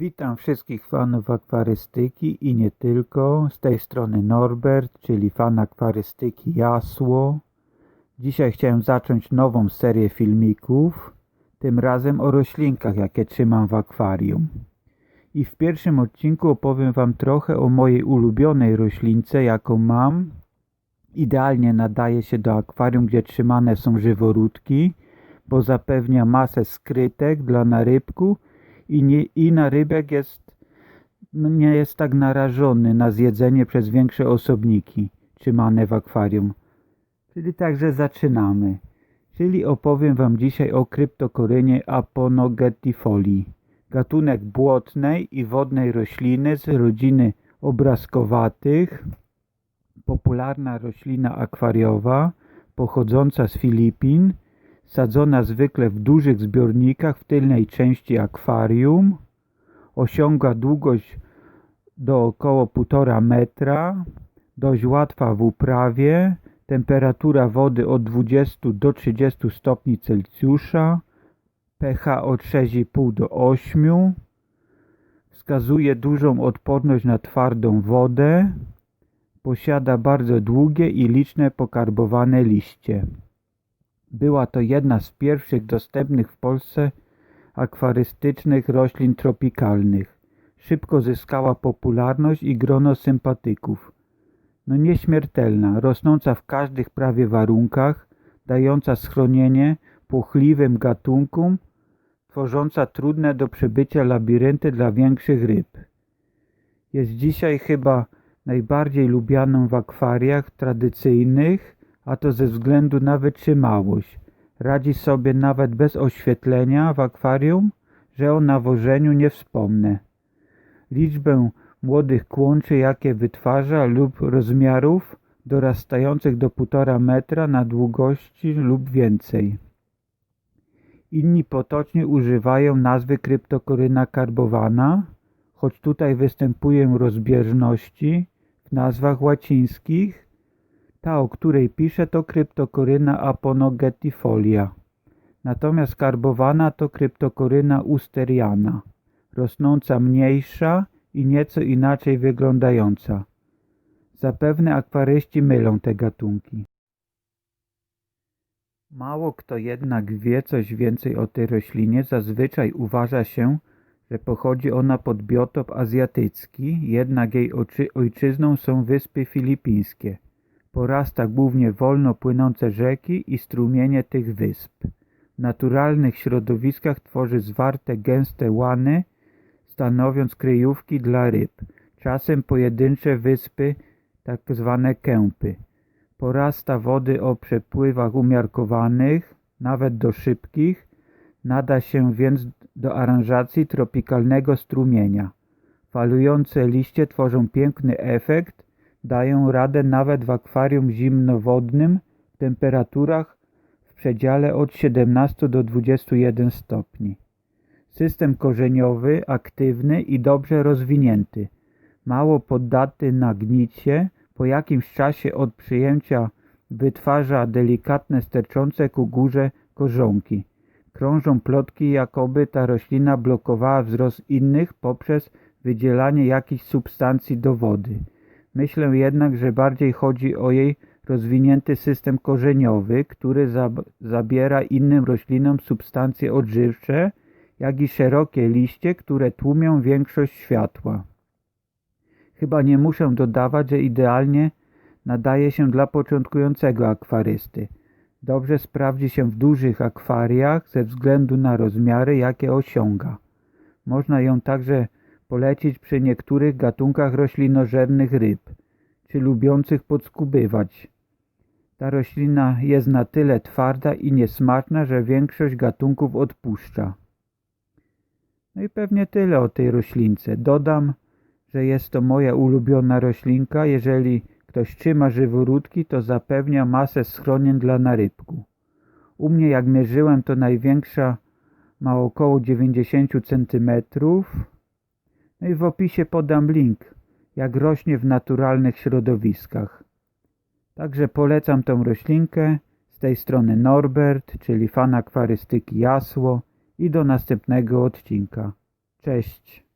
Witam wszystkich fanów akwarystyki i nie tylko. Z tej strony Norbert, czyli fan akwarystyki Jasło. Dzisiaj chciałem zacząć nową serię filmików, tym razem o roślinkach, jakie trzymam w akwarium. I w pierwszym odcinku opowiem Wam trochę o mojej ulubionej roślince, jaką mam. Idealnie nadaje się do akwarium, gdzie trzymane są żyworódki, bo zapewnia masę skrytek dla narybku i, nie, i narybek jest, no nie jest tak narażony na zjedzenie przez większe osobniki trzymane w akwarium. Czyli także zaczynamy. Czyli opowiem Wam dzisiaj o kryptokorynie Aponogetifoli. Gatunek błotnej i wodnej rośliny z rodziny obrazkowatych. Popularna roślina akwariowa pochodząca z Filipin sadzona zwykle w dużych zbiornikach w tylnej części akwarium. Osiąga długość do około 1,5 metra. Dość łatwa w uprawie. Temperatura wody od 20 do 30 stopni Celsjusza. pH od 6,5 do 8. Wskazuje dużą odporność na twardą wodę. Posiada bardzo długie i liczne pokarbowane liście. Była to jedna z pierwszych dostępnych w Polsce akwarystycznych roślin tropikalnych. Szybko zyskała popularność i grono sympatyków. No nieśmiertelna, rosnąca w każdych prawie warunkach, dająca schronienie płochliwym gatunkom, tworząca trudne do przebycia labirynty dla większych ryb. Jest dzisiaj chyba najbardziej lubianą w akwariach tradycyjnych, a to ze względu na wytrzymałość. Radzi sobie nawet bez oświetlenia w akwarium, że o nawożeniu nie wspomnę. Liczbę młodych kłączy, jakie wytwarza lub rozmiarów dorastających do 1,5 metra na długości lub więcej. Inni potocznie używają nazwy kryptokoryna karbowana, choć tutaj występują rozbieżności w nazwach łacińskich ta, o której piszę, to kryptokoryna aponogetifolia. Natomiast karbowana to kryptokoryna usteriana, rosnąca mniejsza i nieco inaczej wyglądająca. Zapewne akwaryści mylą te gatunki. Mało kto jednak wie coś więcej o tej roślinie. Zazwyczaj uważa się, że pochodzi ona pod biotop azjatycki, jednak jej ojczyzną są wyspy filipińskie – Porasta głównie wolno płynące rzeki i strumienie tych wysp. W naturalnych środowiskach tworzy zwarte gęste łany, stanowiąc kryjówki dla ryb. Czasem pojedyncze wyspy, tak zwane kępy. Porasta wody o przepływach umiarkowanych, nawet do szybkich, nada się więc do aranżacji tropikalnego strumienia. Falujące liście tworzą piękny efekt, dają radę nawet w akwarium zimnowodnym w temperaturach w przedziale od 17 do 21 stopni. System korzeniowy, aktywny i dobrze rozwinięty. Mało poddaty na gnicie, po jakimś czasie od przyjęcia wytwarza delikatne sterczące ku górze korzonki. Krążą plotki, jakoby ta roślina blokowała wzrost innych poprzez wydzielanie jakichś substancji do wody. Myślę jednak, że bardziej chodzi o jej rozwinięty system korzeniowy, który zabiera innym roślinom substancje odżywcze, jak i szerokie liście, które tłumią większość światła. Chyba nie muszę dodawać, że idealnie nadaje się dla początkującego akwarysty. Dobrze sprawdzi się w dużych akwariach ze względu na rozmiary, jakie osiąga. Można ją także polecić przy niektórych gatunkach roślinożernych ryb, czy lubiących podskubywać. Ta roślina jest na tyle twarda i niesmaczna, że większość gatunków odpuszcza. No i pewnie tyle o tej roślince. Dodam, że jest to moja ulubiona roślinka. Jeżeli ktoś trzyma żyworódki, to zapewnia masę schronień dla narybku. U mnie jak mierzyłem, to największa ma około 90 cm, no i w opisie podam link, jak rośnie w naturalnych środowiskach. Także polecam tą roślinkę z tej strony Norbert, czyli fan akwarystyki Jasło i do następnego odcinka. Cześć!